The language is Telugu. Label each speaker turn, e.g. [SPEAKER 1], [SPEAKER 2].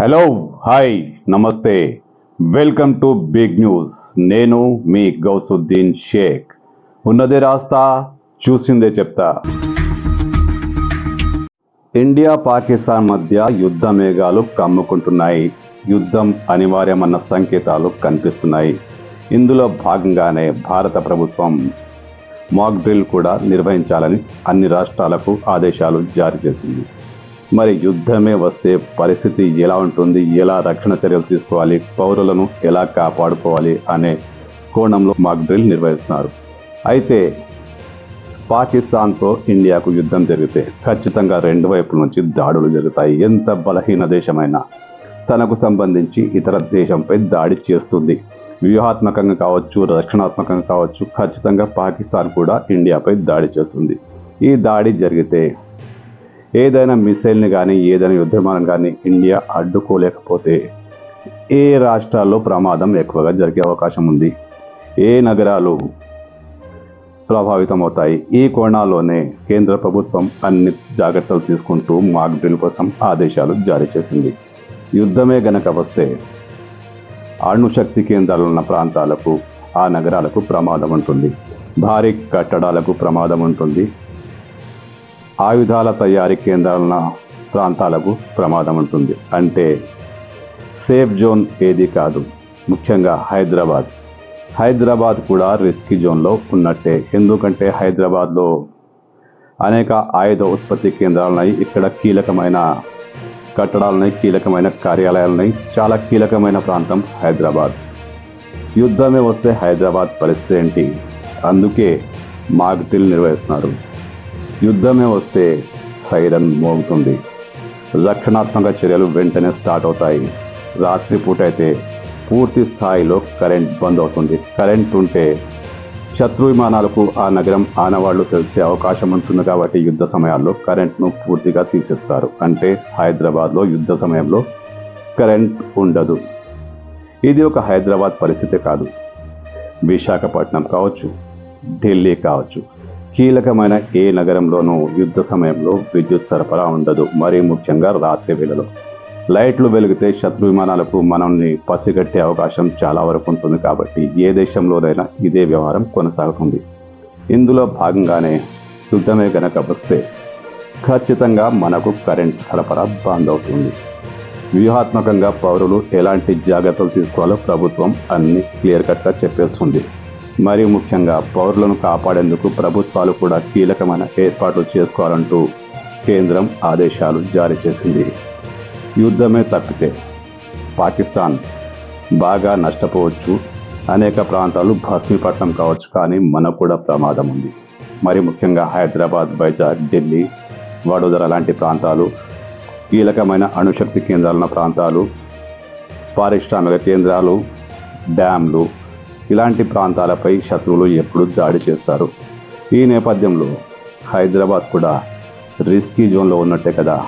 [SPEAKER 1] హలో హాయ్ నమస్తే. వెల్కమ్ టు బిగ్ న్యూస్ నేను మీ గౌసుద్దీన్ షేక్. ఉన్నదే రాస్తా చూసిందే చెప్తా. ఇండియా పాకిస్తాన్ మధ్య యుద్ధ మేఘాలు కమ్ముకుంటున్నాయి. యుద్ధం అనివార్యమన్న సంకేతాలు కనిపిస్తున్నాయి. ఇందులో భాగంగానే భారత ప్రభుత్వం మాక్ డ్రిల్ కూడా నిర్వహించాలని అన్ని రాష్ట్రాలకు ఆదేశాలు జారీ చేసింది. మరి యుద్ధమే వస్తే పరిస్థితి ఎలా ఉంటుంది? ఎలా రక్షణ చర్యలు తీసుకోవాలి? పౌరులను ఎలా కాపాడుకోవాలి అనే కోణంలో మాక్ డ్రిల్ నిర్వహిస్తున్నారు. అయితే పాకిస్తాన్తో ఇండియాకు యుద్ధం జరిగితే ఖచ్చితంగా రెండు వైపుల నుంచి దాడులు జరుగుతాయి. ఎంత బలహీన దేశమైనా తనకు సంబంధించి ఇతర దేశంపై దాడి చేస్తుంది. వ్యూహాత్మకంగా కావచ్చు రక్షణాత్మకంగా కావచ్చు ఖచ్చితంగా పాకిస్తాన్ కూడా ఇండియాపై దాడి చేస్తుంది. ఈ దాడి జరిగితే ఏదైనా మిసైల్ని కానీ ఏదైనా యుద్ధ విమానం కానీ ఇండియా అడ్డుకోలేకపోతే ఏ రాష్ట్రాల్లో ప్రమాదం ఎక్కువగా జరిగే అవకాశం ఉంది? ఏ నగరాలు ప్రభావితం అవుతాయి ఈ కోణాల్లోనే కేంద్ర ప్రభుత్వం అన్ని జాగ్రత్తలు తీసుకుంటూ మాక్ డ్రిల్ కోసం ఆదేశాలు జారీ చేసింది. యుద్ధమే గనక వస్తే అణుశక్తి కేంద్రాలు ఉన్న ప్రాంతాలకు ఆ నగరాలకు ప్రమాదం ఉంటుంది. భారీ కట్టడాలకు ప్రమాదం ఉంటుంది. ఆయుధాల తయారీ కేంద్రాల ప్రాంతాలకు ప్రమాదం ఉంటుంది అంటే సేఫ్ జోన్ ఏది కాదు. ముఖ్యంగా హైదరాబాద్. హైదరాబాద్ కూడా రిస్కీ జోన్లో ఉన్నట్టే. ఎందుకంటే హైదరాబాద్లో అనేక ఆయుధ ఉత్పత్తి కేంద్రాలున్నాయి. ఇక్కడ కీలకమైన కట్టడాలున్నాయి కీలకమైన కార్యాలయాలున్నాయి. చాలా కీలకమైన ప్రాంతం హైదరాబాద్. యుద్ధమే వస్తే హైదరాబాద్ పరిస్థితి ఏంటి? అందుకే మాగ్టిల్ నిర్వహిస్తున్నారు. యుద్ధమే వస్తే సైరన్ మోగుతుంది. రక్షణాత్మక చర్యలు వెంటనే స్టార్ట్ అవుతాయి. రాత్రిపూట అయితే పూర్తి స్థాయిలో కరెంట్ బంద్ అవుతుంది. కరెంట్ ఉంటే శత్రు విమానాలకు ఆ నగరం ఆనవాళ్ళు తెలిసే అవకాశం ఉంటుంది కాబట్టి యుద్ధ సమయాల్లో కరెంట్ను పూర్తిగా తీసేస్తారు. అంటే హైదరాబాద్లో యుద్ధ సమయంలో కరెంట్ ఉండదు. ఇది ఒక హైదరాబాద్ పరిస్థితి కాదు. విశాఖపట్నం కావచ్చు ఢిల్లీ కావచ్చు. కీలకమైన ఏ నగరంలోనూ యుద్ధ సమయంలో విద్యుత్ సరఫరా ఉండదు మరీ ముఖ్యంగా రాత్రి వేళలో. లైట్లు వెలిగితే శత్రు విమానాలకు మనల్ని పసిగట్టే అవకాశం చాలా వరకు ఉంటుంది కాబట్టి ఏ దేశంలోనైనా ఇదే వ్యవహారం కొనసాగుతుంది. ఇందులో భాగంగానే యుద్ధమే గనక వస్తే ఖచ్చితంగా మనకు కరెంట్ సరఫరా బంద్ అవుతుంది. వ్యూహాత్మకంగా పౌరులు ఎలాంటి జాగ్రత్తలు తీసుకోవాలో ప్రభుత్వం అన్ని క్లియర్ కట్గా చెప్పేస్తుంది. మరి ముఖ్యంగా పౌరులను కాపాడేందుకు ప్రభుత్వాలు కూడా కీలకమైన ఏర్పాట్లు చేసుకోవాలంటూ కేంద్రం ఆదేశాలు జారీ చేసింది. యుద్ధమే తప్పితే పాకిస్తాన్ బాగా నష్టపోవచ్చు. అనేక ప్రాంతాలు భస్మీపట్నం కావచ్చు కానీ మనకు కూడా ప్రమాదం ఉంది. మరి ముఖ్యంగా హైదరాబాద్ వైజాగ్ ఢిల్లీ వడోదర లాంటి ప్రాంతాలు కీలకమైన అణుశక్తి కేంద్రాలున్న ప్రాంతాలు పారిశ్రామిక కేంద్రాలు డ్యామ్లు ఇలాంటి ప్రాంతాలపై శత్రువులు ఎప్పుడు దాడి చేస్తారు. ఈ నేపథ్యంలో హైదరాబాద్ కూడా రిస్కీ జోన్లో ఉన్నట్టే కదా?